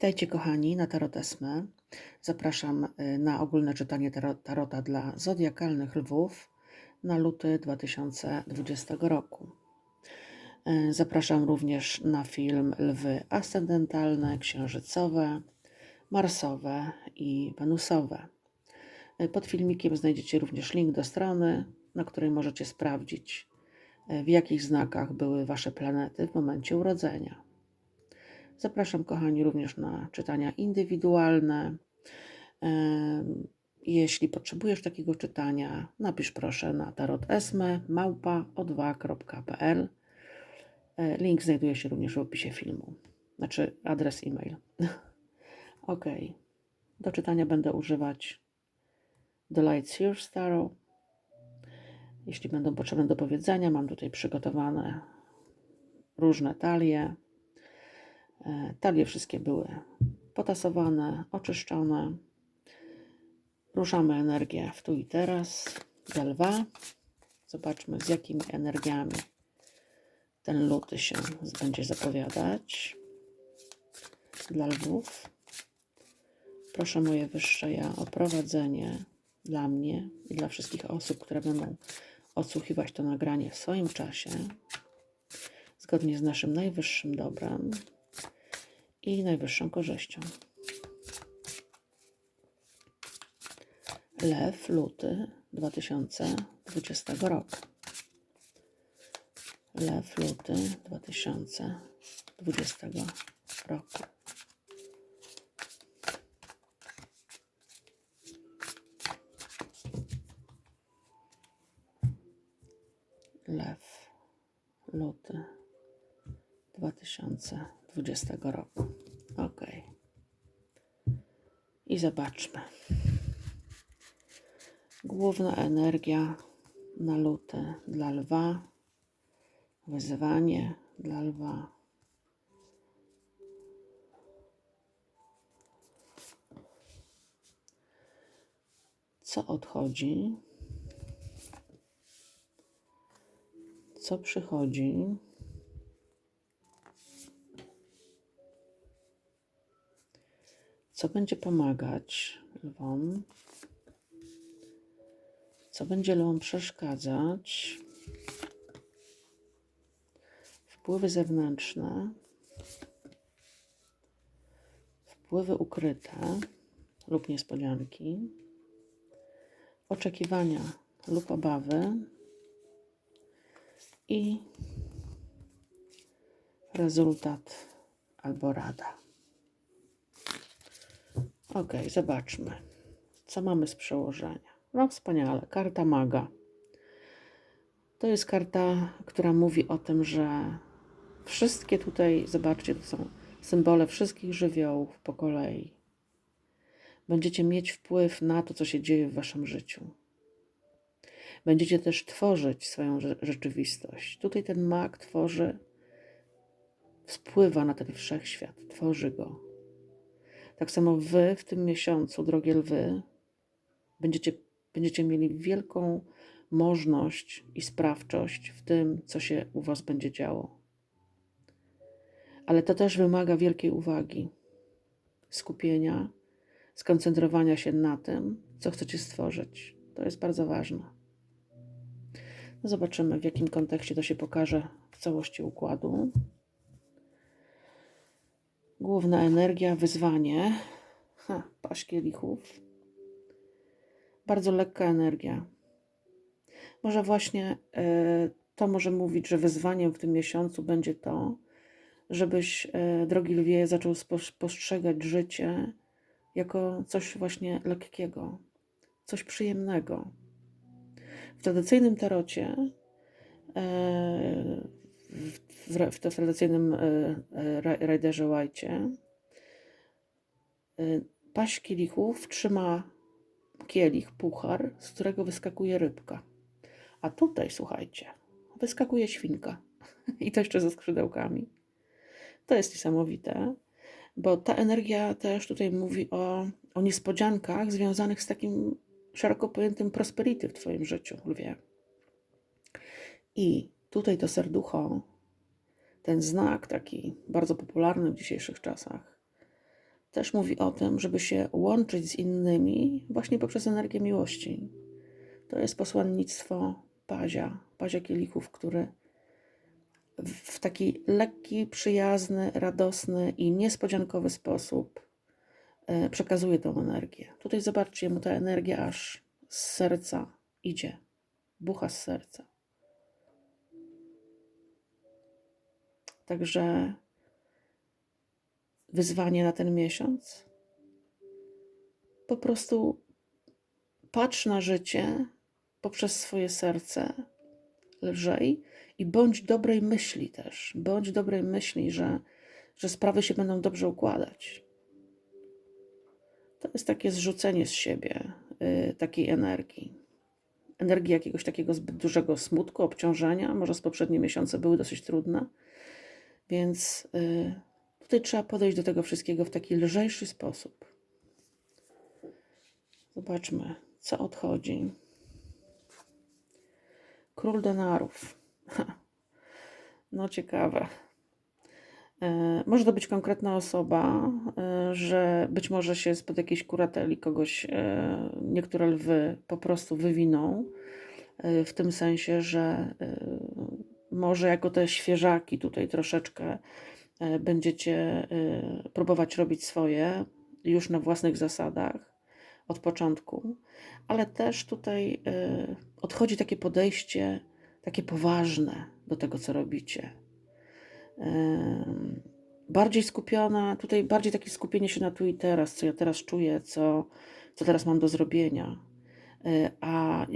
Witajcie kochani na Tarot Esme. Zapraszam y, na ogólne czytanie taro- Tarota dla zodiakalnych lwów na luty 2020 roku. Y, Zapraszam również na film Lwy ascendentalne, księżycowe, marsowe i wenusowe. Y, Pod filmikiem znajdziecie również link do strony, na której możecie sprawdzić, w jakich znakach były Wasze planety w momencie urodzenia. Zapraszam, kochani, również na czytania indywidualne. Jeśli potrzebujesz takiego czytania, napisz proszę na tarotesme małpa o2.pl. E, Link znajduje się również w opisie filmu, znaczy adres e-mail. ok. Do czytania będę używać The Light Sears Tarot. Jeśli będą potrzebne do powiedzenia, mam tutaj przygotowane różne talie. E, Talie wszystkie były potasowane, oczyszczone. Ruszamy energię w tu i teraz. Dla lwa. Zobaczmy, z jakimi energiami ten luty się będzie zapowiadać. Dla lwów. Proszę moje wyższe ja o prowadzenie dla mnie i dla wszystkich osób, które będą odsłuchiwać to nagranie w swoim czasie, zgodnie z naszym najwyższym dobrem i najwyższą korzyścią. Lew, luty 2020 roku. Lew, luty 2020 roku. Lew, luty 2020 roku. Ok. I zobaczmy. Główna energia na luty dla lwa. Wyzwanie dla lwa. Co odchodzi? Co przychodzi? Co będzie pomagać lwom? Co będzie lwom przeszkadzać? Wpływy zewnętrzne, wpływy ukryte lub niespodzianki, oczekiwania lub obawy i rezultat albo rada. Ok, zobaczmy, co mamy z przełożenia. No wspaniale, karta maga. To jest karta, która mówi o tym, że wszystkie tutaj, zobaczcie, to są symbole wszystkich żywiołów po kolei. Będziecie mieć wpływ na to, co się dzieje w waszym życiu. Będziecie też tworzyć swoją rze- rzeczywistość. Tutaj ten mag tworzy, wpływa na ten wszechświat, tworzy go. Tak samo wy w tym miesiącu, drogie lwy, będziecie, będziecie mieli wielką możność i sprawczość w tym, co się u was będzie działo. Ale to też wymaga wielkiej uwagi, skupienia, skoncentrowania się na tym, co chcecie stworzyć. To jest bardzo ważne. No zobaczymy, w jakim kontekście to się pokaże w całości układu. Główna energia, wyzwanie. Ha, paść kielichów. Bardzo lekka energia. Może właśnie e, to może mówić, że wyzwaniem w tym miesiącu będzie to, żebyś, e, drogi lwie, zaczął postrzegać życie jako coś właśnie lekkiego, coś przyjemnego. W tradycyjnym tarocie, e, w, w, tradycyjnym e, e, Riderze White'cie, e, paść kielichów trzyma kielich, puchar, z którego wyskakuje rybka. A tutaj, słuchajcie, wyskakuje świnka. I to jeszcze ze skrzydełkami. To jest niesamowite, bo ta energia też tutaj mówi o, o niespodziankach związanych z takim szeroko pojętym prosperity w Twoim życiu, lwie. I tutaj to serducho, ten znak taki bardzo popularny w dzisiejszych czasach, też mówi o tym, żeby się łączyć z innymi właśnie poprzez energię miłości. To jest posłannictwo Pazia, Pazia Kielichów, który w taki lekki, przyjazny, radosny i niespodziankowy sposób e, przekazuje tą energię. Tutaj zobaczcie, mu ta energia aż z serca idzie, bucha z serca. Także wyzwanie na ten miesiąc. Po prostu patrz na życie poprzez swoje serce lżej i bądź dobrej myśli też. Bądź dobrej myśli, że, że sprawy się będą dobrze układać. To jest takie zrzucenie z siebie y, takiej energii. Energii jakiegoś takiego zbyt dużego smutku, obciążenia. Może z poprzednie miesiące były dosyć trudne. Więc y, tutaj trzeba podejść do tego wszystkiego w taki lżejszy sposób. Zobaczmy, co odchodzi. Król denarów. No ciekawe. E, może to być konkretna osoba, e, że być może się spod jakiejś kurateli kogoś e, niektóre lwy po prostu wywiną, w tym sensie, że może jako te świeżaki tutaj troszeczkę będziecie próbować robić swoje już na własnych zasadach od początku, ale też tutaj odchodzi takie podejście takie poważne do tego, co robicie. Bardziej skupiona, tutaj bardziej takie skupienie się na tu i teraz, co ja teraz czuję, co, co teraz mam do zrobienia. E, a e,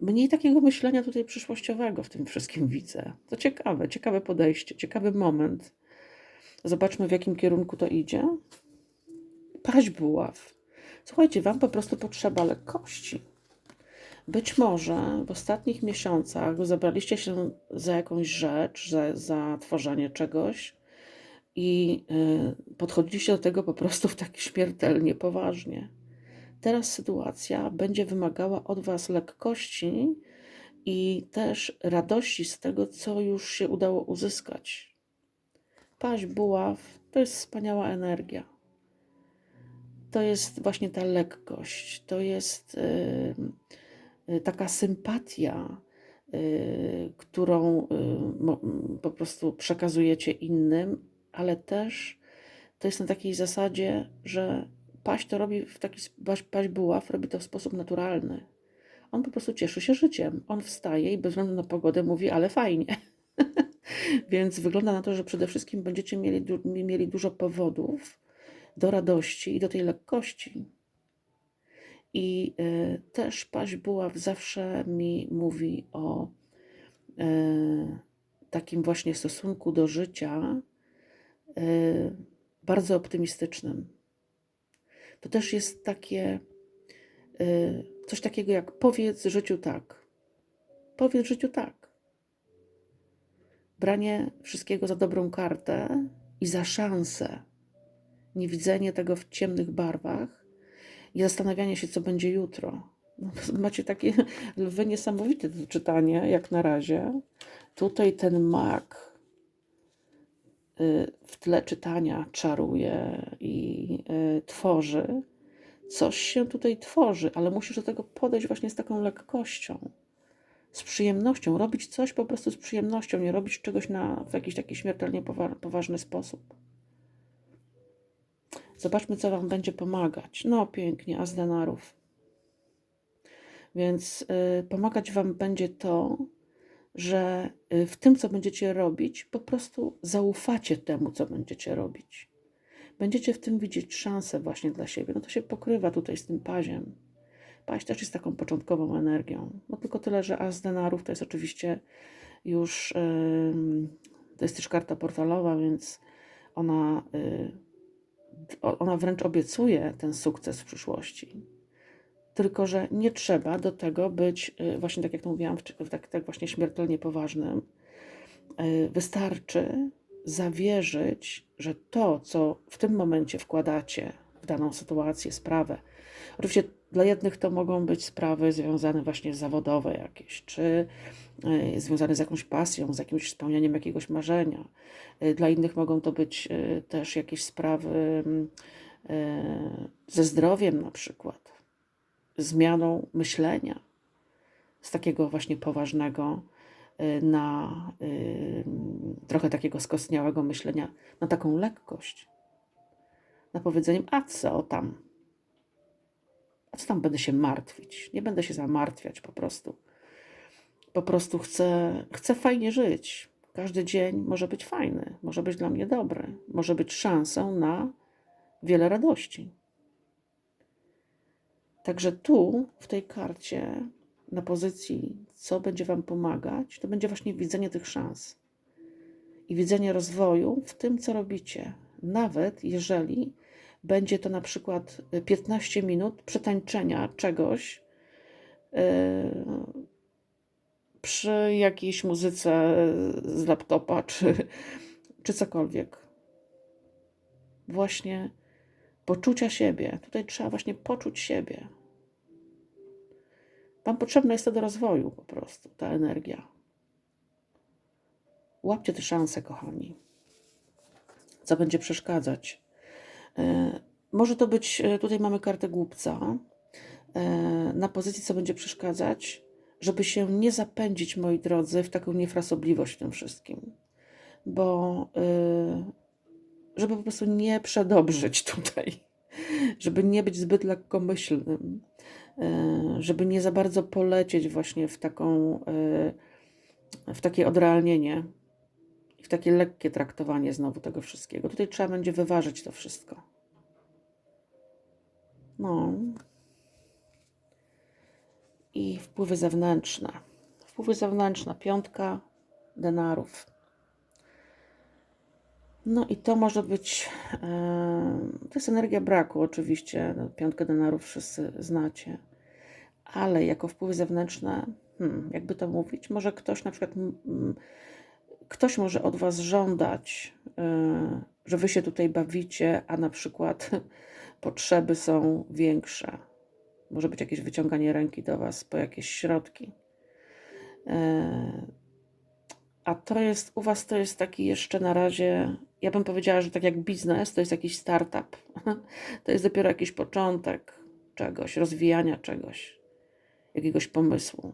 mniej takiego myślenia tutaj przyszłościowego w tym wszystkim widzę. To ciekawe, ciekawe podejście, ciekawy moment. Zobaczmy, w jakim kierunku to idzie. Paść buław. Słuchajcie, Wam po prostu potrzeba lekkości. Być może w ostatnich miesiącach zabraliście się za jakąś rzecz, za, za tworzenie czegoś i y, podchodziliście do tego po prostu w taki śmiertelnie poważnie. Teraz sytuacja będzie wymagała od Was lekkości i też radości z tego, co już się udało uzyskać. Paść buław to jest wspaniała energia. To jest właśnie ta lekkość, to jest. Yy, taka sympatia, y, którą y, po prostu przekazujecie innym, ale też to jest na takiej zasadzie, że paść to robi w taki paść, paść buław robi to w sposób naturalny. On po prostu cieszy się życiem. On wstaje i bez względu na pogodę mówi, ale fajnie. Więc wygląda na to, że przede wszystkim będziecie mieli, mieli dużo powodów do radości i do tej lekkości. I y, też Paź Buław zawsze mi mówi o y, takim właśnie stosunku do życia y, bardzo optymistycznym. To też jest takie coś takiego jak powiedz życiu tak. Powiedz życiu tak. Branie wszystkiego za dobrą kartę i za szansę. Niewidzenie tego w ciemnych barwach i zastanawianie się, co będzie jutro. No, macie takie lwy niesamowite do czytania, jak na razie. Tutaj ten mak y, w tle czytania czaruje i y, tworzy. Coś się tutaj tworzy, ale musisz do tego podejść właśnie z taką lekkością, z przyjemnością, robić coś po prostu z przyjemnością, nie robić czegoś na, w jakiś taki śmiertelnie poważny sposób. Zobaczmy, co Wam będzie pomagać. No, pięknie, as denarów. Więc y, pomagać Wam będzie to, że y, w tym, co będziecie robić, po prostu zaufacie temu, co będziecie robić. Będziecie w tym widzieć szansę właśnie dla siebie. No to się pokrywa tutaj z tym paziem. Paź też jest taką początkową energią. No tylko tyle, że as denarów to jest oczywiście już, to jest też karta portalowa, więc ona... Yy, ona wręcz obiecuje ten sukces w przyszłości. Tylko, że nie trzeba do tego być, y, właśnie tak jak to mówiłam, tak, tak właśnie śmiertelnie poważnym. Y, wystarczy zawierzyć, że to, co w tym momencie wkładacie w daną sytuację, sprawę, oczywiście dla jednych to mogą być sprawy związane właśnie zawodowe jakieś, czy y, związane z jakąś pasją, z jakimś spełnianiem jakiegoś marzenia. Dla innych mogą to być też jakieś sprawy e, ze zdrowiem na przykład, zmianą myślenia z takiego właśnie poważnego e, na e, trochę takiego skostniałego myślenia, na taką lekkość, na powiedzeniem, a co tam, a co tam będę się martwić, nie będę się zamartwiać po prostu. Po prostu chcę, chcę fajnie żyć. Każdy dzień może być fajny, może być dla mnie dobry, może być szansą na wiele radości. Także tu, w tej karcie, na pozycji, co będzie Wam pomagać, to będzie właśnie widzenie tych szans i widzenie rozwoju w tym, co robicie. Nawet jeżeli będzie to na przykład 15 minut przetańczenia czegoś yy, przy jakiejś muzyce z laptopa czy, czy cokolwiek. Właśnie poczucia siebie. Tutaj trzeba właśnie poczuć siebie. Wam potrzebna jest to do rozwoju po prostu, ta energia. Łapcie te szanse, kochani. Co będzie przeszkadzać? E, może to być, e, tutaj mamy kartę głupca, e, na pozycji, co będzie przeszkadzać, żeby się nie zapędzić, moi drodzy, w taką niefrasobliwość w tym wszystkim. Bo żeby po prostu nie przedobrzyć tutaj, żeby nie być zbyt lekkomyślnym, żeby nie za bardzo polecieć właśnie w taką, w takie odrealnienie, w takie lekkie traktowanie znowu tego wszystkiego. Tutaj trzeba będzie wyważyć to wszystko. No. I wpływy zewnętrzne. Wpływy zewnętrzne, piątka denarów. No i to może być, to jest energia braku oczywiście, no, piątkę denarów wszyscy znacie, ale jako wpływy zewnętrzne, hmm, jakby to mówić, może ktoś na przykład, ktoś może od Was żądać, e, że Wy się tutaj bawicie, a na przykład potrzeby są większe. Może być jakieś wyciąganie ręki do Was po jakieś środki. E, a to jest, u Was to jest taki jeszcze na razie, ja bym powiedziała, że tak jak biznes, to jest jakiś startup. To jest dopiero jakiś początek czegoś, rozwijania czegoś, jakiegoś pomysłu.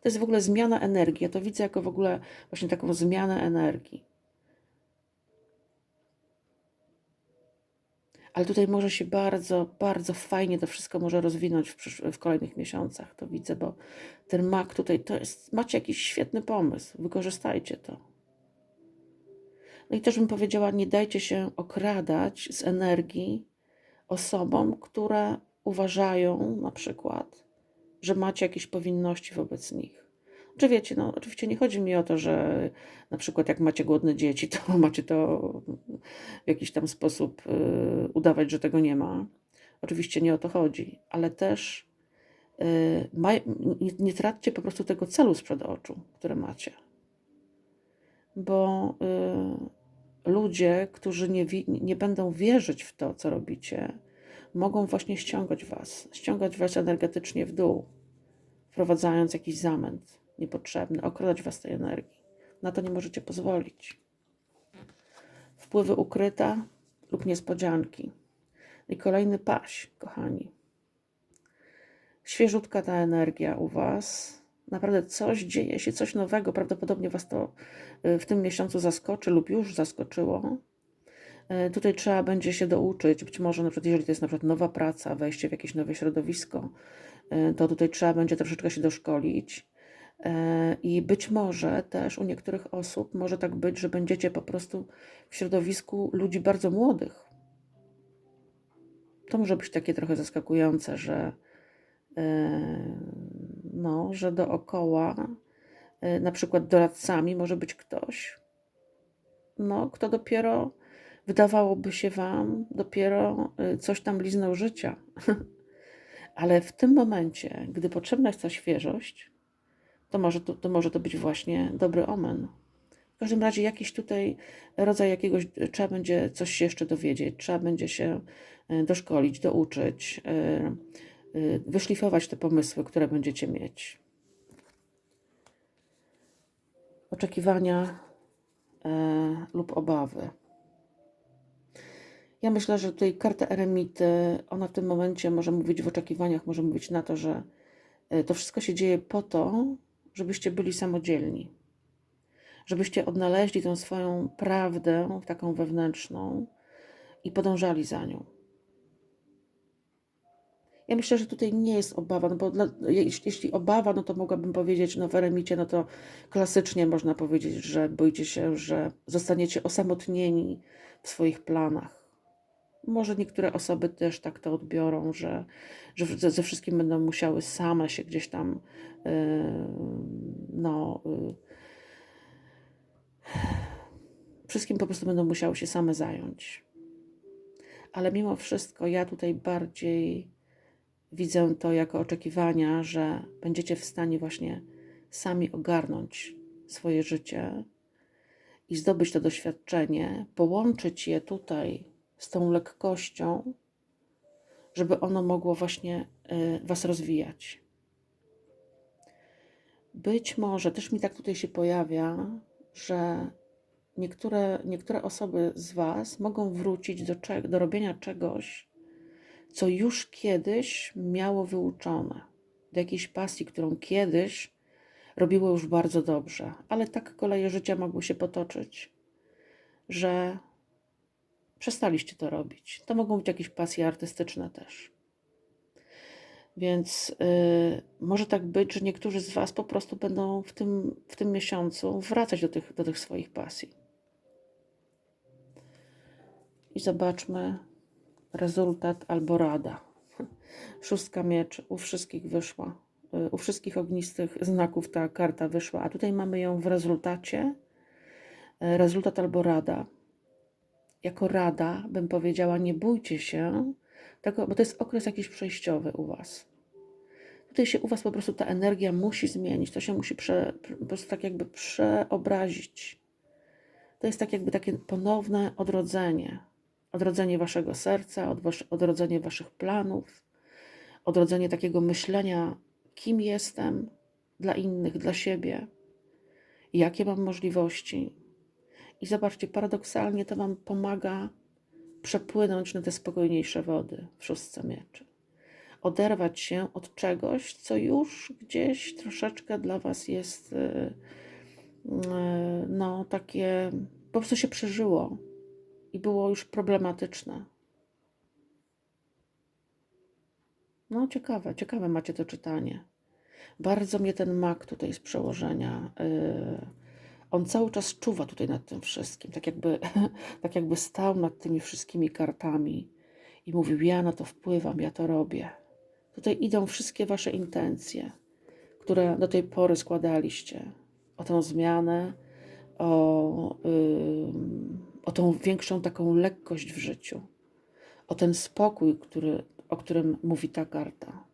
To jest w ogóle zmiana energii. Ja to widzę jako w ogóle właśnie taką zmianę energii. ale tutaj może się bardzo, bardzo fajnie to wszystko może rozwinąć w, w kolejnych miesiącach. To widzę, bo ten mak tutaj to jest, macie jakiś świetny pomysł, wykorzystajcie to. No i też bym powiedziała, nie dajcie się okradać z energii osobom, które uważają na przykład, że macie jakieś powinności wobec nich. Czy wiecie, no oczywiście nie chodzi mi o to, że na przykład jak macie głodne dzieci, to macie to w jakiś tam sposób y, udawać, że tego nie ma. Oczywiście nie o to chodzi, ale też y, nie, nie traćcie po prostu tego celu sprzed oczu, które macie. Bo y, ludzie, którzy nie, nie będą wierzyć w to, co robicie, mogą właśnie ściągać was, ściągać was energetycznie w dół, wprowadzając jakiś zamęt niepotrzebny, okradać was tej energii. Na to nie możecie pozwolić. Wpływy ukryte lub niespodzianki. I kolejny paś, kochani. Świeżutka ta energia u was. Naprawdę coś dzieje się, coś nowego. Prawdopodobnie was to y, w tym miesiącu zaskoczy lub już zaskoczyło. Y, tutaj trzeba będzie się douczyć, być może na przykład, jeżeli to jest na przykład nowa praca, wejście w jakieś nowe środowisko, y, to tutaj trzeba będzie troszeczkę się doszkolić. I być może też u niektórych osób może tak być, że będziecie po prostu w środowisku ludzi bardzo młodych. To może być takie trochę zaskakujące, że, no, że dookoła, e, na przykład doradcami, może być ktoś, no, kto dopiero wydawałoby się Wam, dopiero coś tam liznął życia. Ale w tym momencie, gdy potrzebna jest ta świeżość, to może to, to może to być właśnie dobry omen. W każdym razie jakiś tutaj rodzaj jakiegoś, trzeba będzie coś się jeszcze dowiedzieć, trzeba będzie się e, doszkolić, douczyć, e, e, wyszlifować te pomysły, które będziecie mieć. Oczekiwania lub obawy. Ja myślę, że tutaj karta eremity, ona w tym momencie może mówić w oczekiwaniach, może mówić na to, że y, to wszystko się dzieje po to, żebyście byli samodzielni. Żebyście odnaleźli tą swoją prawdę, taką wewnętrzną i podążali za nią. Ja myślę, że tutaj nie jest obawa, no bo dla, jeśli, jeśli obawa, no to mogłabym powiedzieć, no w eremicie, no to klasycznie można powiedzieć, że boicie się, że zostaniecie osamotnieni w swoich planach. Może niektóre osoby też tak to odbiorą, że, że ze, wszystkim będą musiały same się gdzieś tam, yy, no, yy, wszystkim po prostu będą musiały się same zająć. Ale mimo wszystko ja tutaj bardziej widzę to jako oczekiwania, że będziecie w stanie właśnie sami ogarnąć swoje życie i zdobyć to doświadczenie, połączyć je tutaj z tą lekkością, żeby ono mogło właśnie y, Was rozwijać. Być może też mi tak tutaj się pojawia, że niektóre, niektóre osoby z Was mogą wrócić do, do robienia czegoś, co już kiedyś miało wyuczone, do jakiejś pasji, którą kiedyś robiło już bardzo dobrze, ale tak koleje życia mogły się potoczyć, że przestaliście to robić. To mogą być jakieś pasje artystyczne też. Więc yy, może tak być, że niektórzy z Was po prostu będą w tym, w tym miesiącu wracać do tych, do tych swoich pasji. I zobaczmy rezultat albo rada. Szóstka miecz u wszystkich wyszła. Y, u wszystkich ognistych znaków ta karta wyszła, a tutaj mamy ją w rezultacie. Y, rezultat albo rada. Jako rada bym powiedziała, nie bójcie się tego, bo to jest okres jakiś przejściowy u Was. Tutaj się u Was po prostu ta energia musi zmienić, to się musi prze, po prostu tak jakby przeobrazić. To jest tak jakby takie ponowne odrodzenie. Odrodzenie Waszego serca, odrodzenie Waszych planów, odrodzenie takiego myślenia, kim jestem dla innych, dla siebie, jakie mam możliwości. I zobaczcie, paradoksalnie to Wam pomaga przepłynąć na te spokojniejsze wody w szóstce mieczy. Oderwać się od czegoś, co już gdzieś troszeczkę dla Was jest y, y, no takie, po prostu się przeżyło i było już problematyczne. No, ciekawe, ciekawe macie to czytanie. Bardzo mnie ten mak tutaj z przełożenia. Yy, on cały czas czuwa tutaj nad tym wszystkim, tak jakby, tak jakby stał nad tymi wszystkimi kartami i mówił: Ja na to wpływam, ja to robię. Tutaj idą wszystkie wasze intencje, które do tej pory składaliście o tę zmianę, o, yy, o tą większą taką lekkość w życiu, o ten spokój, który o którym mówi ta karta.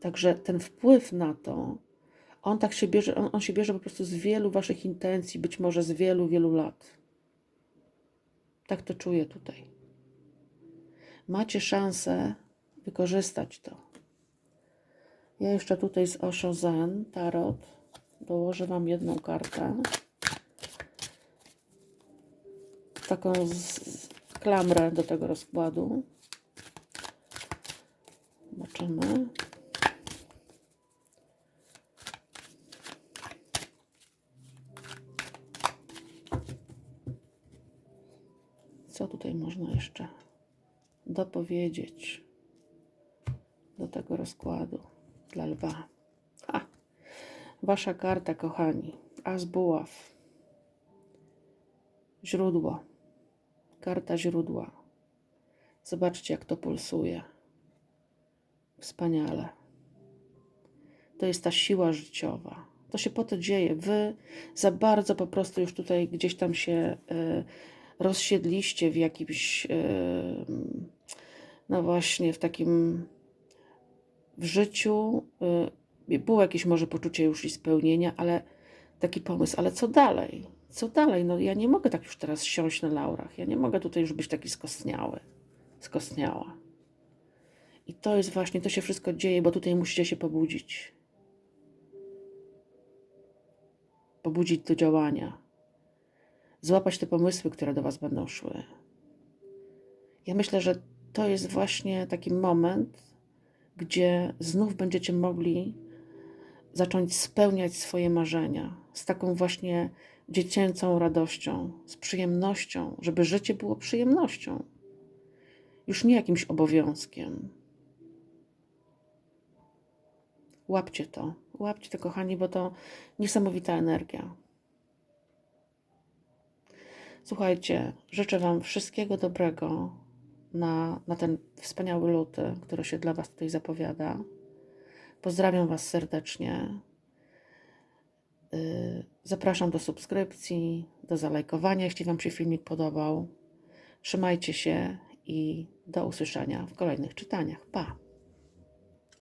Także ten wpływ na to, on tak się bierze, on, on się bierze po prostu z wielu waszych intencji, być może z wielu, wielu lat. Tak to czuję tutaj. Macie szansę wykorzystać to. Ja jeszcze tutaj z Osho Zen Tarot dołożę Wam jedną kartę. Taką klamrę do tego rozkładu. Zobaczymy. Co tutaj można jeszcze dopowiedzieć do tego rozkładu dla lwa? Wasza karta, kochani. As buław. Źródło. Karta źródła. Zobaczcie, jak to pulsuje. Wspaniale. To jest ta siła życiowa. To się po to dzieje. Wy za bardzo po prostu już tutaj gdzieś tam się y, rozsiedliście w jakimś, y, no właśnie, w takim w życiu. Było jakieś może poczucie już i spełnienia, ale taki pomysł, ale co dalej? co dalej? No ja nie mogę tak już teraz siąść na laurach. Ja nie mogę tutaj już być taki skostniały, skostniała. I to jest właśnie, to się wszystko dzieje, bo tutaj musicie się pobudzić. Pobudzić do działania. złapać te pomysły, które do Was będą szły. Ja myślę, że to jest właśnie taki moment, gdzie znów będziecie mogli zacząć spełniać swoje marzenia z taką właśnie dziecięcą radością, z przyjemnością, żeby życie było przyjemnością, już nie jakimś obowiązkiem. Łapcie to, łapcie to, kochani, bo to niesamowita energia. Słuchajcie, życzę Wam wszystkiego dobrego na, na ten wspaniały luty, który się dla Was tutaj zapowiada. Pozdrawiam Was serdecznie. Yy, Zapraszam do subskrypcji, do zalajkowania, jeśli Wam się filmik podobał. Trzymajcie się i do usłyszenia w kolejnych czytaniach. Pa!